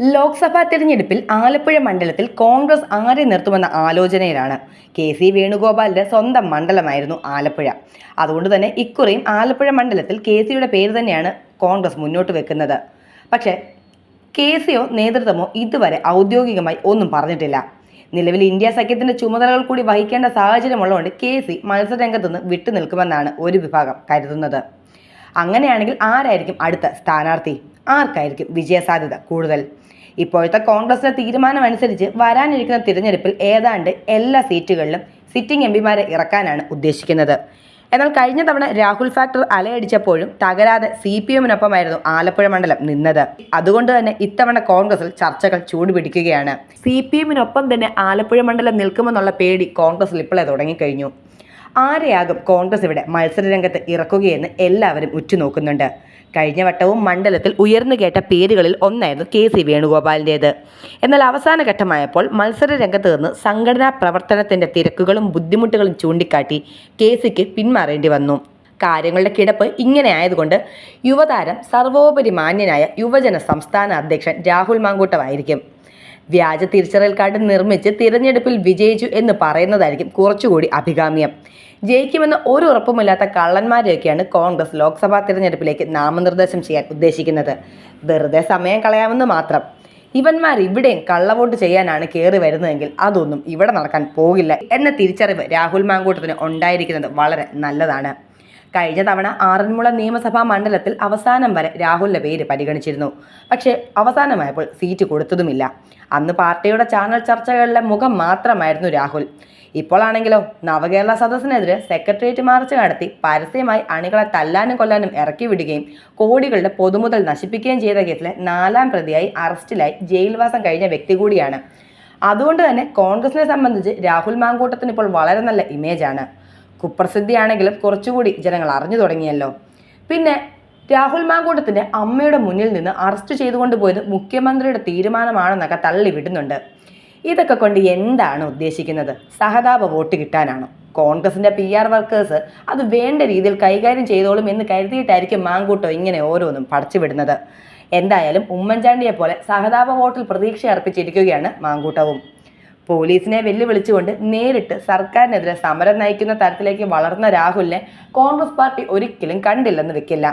ലോക്സഭാ തിരഞ്ഞെടുപ്പിൽ ആലപ്പുഴ മണ്ഡലത്തിൽ കോൺഗ്രസ് ആരെ നിർത്തുമെന്ന ആലോചനയിലാണ്. കെ സി വേണുഗോപാലിന്റെ സ്വന്തം മണ്ഡലമായിരുന്നു ആലപ്പുഴ. അതുകൊണ്ട് തന്നെ ഇക്കുറിയും ആലപ്പുഴ മണ്ഡലത്തിൽ കെ സിയുടെ പേര് തന്നെയാണ് കോൺഗ്രസ് മുന്നോട്ട് വെക്കുന്നത്. പക്ഷേ കെ സിയോ നേതൃത്വമോ ഇതുവരെ ഔദ്യോഗികമായി ഒന്നും പറഞ്ഞിട്ടില്ല. നിലവിൽ ഇന്ത്യ സഖ്യത്തിന്റെ ചുമതലകൾ കൂടി വഹിക്കേണ്ട സാഹചര്യമുള്ളതുകൊണ്ട് കെ സി മത്സരരംഗത്തുനിന്ന് വിട്ടുനിൽക്കുമെന്നാണ് ഒരു വിഭാഗം കരുതുന്നത്. അങ്ങനെയാണെങ്കിൽ ആരായിരിക്കും അടുത്ത സ്ഥാനാർത്ഥി? ആർക്കായിരിക്കും വിജയസാധ്യത കൂടുതൽ? ഇപ്പോഴത്തെ കോൺഗ്രസിന്റെ തീരുമാനമനുസരിച്ച് വരാനിരിക്കുന്ന തിരഞ്ഞെടുപ്പിൽ ഏതാണ്ട് എല്ലാ സീറ്റുകളിലും സിറ്റിംഗ് എം പിമാരെ ഇറക്കാനാണ് ഉദ്ദേശിക്കുന്നത്. എന്നാൽ കഴിഞ്ഞ തവണ രാഹുൽ ഫാക്ടർ അലയടിച്ചപ്പോഴും തകരാതെ സി പി എമ്മിനൊപ്പമായിരുന്നു ആലപ്പുഴ മണ്ഡലം നിന്നത്. അതുകൊണ്ട് തന്നെ ഇത്തവണ കോൺഗ്രസിൽ ചർച്ചകൾ ചൂടുപിടിക്കുകയാണ്. സി പി എമ്മിനൊപ്പം തന്നെ ആലപ്പുഴ മണ്ഡലം നിൽക്കുമെന്നുള്ള പേടി കോൺഗ്രസിൽ ഇപ്പോഴേ തുടങ്ങിക്കഴിഞ്ഞു. ആരെയാകും കോൺഗ്രസ് ഇവിടെ മത്സരരംഗത്ത് ഇറക്കുകയെന്ന് എല്ലാവരും ഉറ്റുനോക്കുന്നുണ്ട്. കഴിഞ്ഞ വട്ടവും മണ്ഡലത്തിൽ ഉയർന്നു കേട്ട പേരുകളിൽ ഒന്നായിരുന്നു കെ സി വേണുഗോപാലിന്റേത്. എന്നാൽ അവസാന ഘട്ടമായപ്പോൾ മത്സര രംഗത്ത് നിന്ന് സംഘടനാ പ്രവർത്തനത്തിന്റെ തിരക്കുകളും ബുദ്ധിമുട്ടുകളും ചൂണ്ടിക്കാട്ടി കെ സിക്ക് പിന്മാറേണ്ടി വന്നു. കാര്യങ്ങളുടെ കിടപ്പ് ഇങ്ങനെ ആയതുകൊണ്ട് യുവതാരം സർവോപരി മാന്യനായ യുവജന സംസ്ഥാന അധ്യക്ഷൻ രാഹുൽ മാങ്കൂട്ടമായിരിക്കും. വ്യാജ തിരിച്ചറിയൽ കാർഡ് നിർമ്മിച്ച് തിരഞ്ഞെടുപ്പിൽ വിജയിച്ചു എന്ന് പറയുന്നതായിരിക്കും കുറച്ചുകൂടി അഭികാമ്യം. ജയിക്കുമെന്ന് ഒരു ഉറപ്പുമില്ലാത്ത കള്ളന്മാരെയൊക്കെയാണ് കോൺഗ്രസ് ലോക്സഭാ തിരഞ്ഞെടുപ്പിലേക്ക് നാമനിർദ്ദേശം ചെയ്യാൻ ഉദ്ദേശിക്കുന്നത്. വെറുതെ സമയം കളയാമെന്ന് മാത്രം. ഇവന്മാർ ഇവിടെയും കള്ളവോട്ട് ചെയ്യാനാണ് കയറി വരുന്നതെങ്കിൽ അതൊന്നും ഇവിടെ നടക്കാൻ പോകില്ല എന്ന തിരിച്ചറിവ് രാഹുൽ മാങ്കൂട്ടത്തിന് ഉണ്ടായിരിക്കുന്നത് വളരെ നല്ലതാണ്. കഴിഞ്ഞ തവണ ആറന്മുള നിയമസഭാ മണ്ഡലത്തിൽ അവസാനം വരെ രാഹുലിന്റെ പേര് പരിഗണിച്ചിരുന്നു. പക്ഷേ അവസാനമായപ്പോൾ സീറ്റ് കൊടുത്തതുമില്ല. അന്ന് പാർട്ടിയുടെ ചാനൽ ചർച്ചകളിലെ മുഖം മാത്രമായിരുന്നു രാഹുൽ. ഇപ്പോഴാണെങ്കിലോ നവകേരള സദസ്സിനെതിരെ സെക്രട്ടേറിയറ്റ് മാർച്ച് നടത്തി പരസ്യമായി അണികളെ തല്ലാനും കൊല്ലാനും ഇറക്കി വിടുകയും കോടികളുടെ പൊതുമുതൽ നശിപ്പിക്കുകയും ചെയ്ത കേസിലെ നാലാം പ്രതിയായി അറസ്റ്റിലായി ജയിൽവാസം കഴിഞ്ഞ വ്യക്തി കൂടിയാണ്. അതുകൊണ്ട് തന്നെ കോൺഗ്രസിനെ സംബന്ധിച്ച് രാഹുൽ മാങ്കൂട്ടത്തിന് ഇപ്പോൾ വളരെ നല്ല ഇമേജാണ്. കുപ്രസിദ്ധിയാണെങ്കിലും കുറച്ചുകൂടി ജനങ്ങൾ അറിഞ്ഞു തുടങ്ങിയല്ലോ. പിന്നെ രാഹുൽ മാങ്കൂട്ടത്തിന്റെ അമ്മയുടെ മുന്നിൽ നിന്ന് അറസ്റ്റ് ചെയ്തുകൊണ്ട് പോയത് മുഖ്യമന്ത്രിയുടെ തീരുമാനമാണെന്നൊക്കെ തള്ളി വിടുന്നുണ്ട് ഇതൊക്കെ കൊണ്ട് എന്താണ് ഉദ്ദേശിക്കുന്നത്? സഹതാപ വോട്ട് കിട്ടാനാണോ? കോൺഗ്രസിന്റെ പി ആർ വർക്കേഴ്സ് അത് വേണ്ട രീതിയിൽ കൈകാര്യം ചെയ്തോളും എന്ന് കരുതിയിട്ടായിരിക്കും മാങ്കൂട്ടോ ഇങ്ങനെ ഓരോന്നും പടച്ചുവിടുന്നത്. എന്തായാലും ഉമ്മൻചാണ്ടിയെ പോലെ സഹതാപ വോട്ടിൽ പ്രതീക്ഷ അർപ്പിച്ചിരിക്കുകയാണ് മാങ്കൂട്ടവും. പോലീസിനെ വെല്ലുവിളിച്ചുകൊണ്ട് നേരിട്ട് സർക്കാരിനെതിരെ സമരം നയിക്കുന്ന തരത്തിലേക്ക് വളർന്ന രാഹുലിനെ കോൺഗ്രസ് പാർട്ടി ഒരിക്കലും കണ്ടില്ലെന്ന് വെക്കില്ല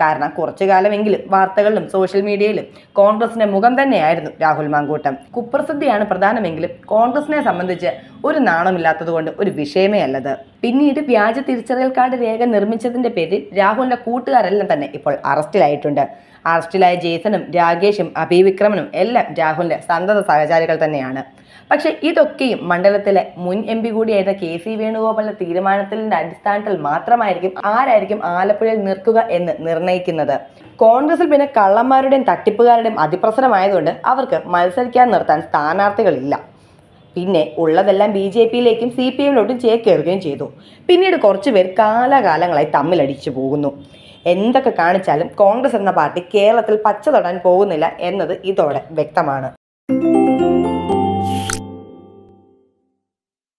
കാരണം കുറച്ചു കാലമെങ്കിലും വാർത്തകളിലും സോഷ്യൽ മീഡിയയിലും കോൺഗ്രസിന്റെ മുഖം തന്നെയായിരുന്നു രാഹുൽ മാങ്കൂട്ടം. കുപ്രസിദ്ധിയാണ് പ്രധാനമെങ്കിലും കോൺഗ്രസിനെ സംബന്ധിച്ച് ഒരു നാണമില്ലാത്തതുകൊണ്ട് ഒരു വിഷയമേ അല്ലത്. പിന്നീട് വ്യാജ തിരിച്ചറിയൽ കാർഡ് രേഖ നിർമ്മിച്ചതിന്റെ പേരിൽ രാഹുലിന്റെ കൂട്ടുകാരെല്ലാം തന്നെ ഇപ്പോൾ അറസ്റ്റിലായിട്ടുണ്ട്. അറസ്റ്റിലായ ജേസനും രാകേഷും അഭിവിക്രമനും എല്ലാം രാഹുലിന്റെ സന്തത സഹചാരികൾ തന്നെയാണ്. പക്ഷേ ഇതൊക്കെയും മണ്ഡലത്തിലെ മുൻ എം പി കൂടിയായിരുന്ന കെ സി വേണുഗോപാലിന്റെ തീരുമാനത്തിന്റെ അടിസ്ഥാനത്തിൽ മാത്രമായിരിക്കും ആരായിരിക്കും ആലപ്പുഴയിൽ നിർക്കുക എന്ന് നിർണയിക്കുന്നത്. കോൺഗ്രസിൽ പിന്നെ കള്ളന്മാരുടെയും തട്ടിപ്പുകാരുടെയും അതിപ്രസരമായതുകൊണ്ട് അവർക്ക് മത്സരിക്കാൻ നിർത്താൻ സ്ഥാനാർത്ഥികളില്ല. പിന്നെ ഉള്ളതെല്ലാം ബി ജെ പിയിലേക്കും സി പി എമ്മിലോട്ടും ചേക്കേറുകയും ചെയ്തു. പിന്നീട് കുറച്ച് പേർ കാലാകാലങ്ങളായി തമ്മിലടിച്ചു പോകുന്നു. എന്തൊക്കെ കാണിച്ചാലും കോൺഗ്രസ് എന്ന പാർട്ടി കേരളത്തിൽ പച്ച തൊടാൻ പോകുന്നില്ല എന്നത് ഇതോടെ വ്യക്തമാണ്.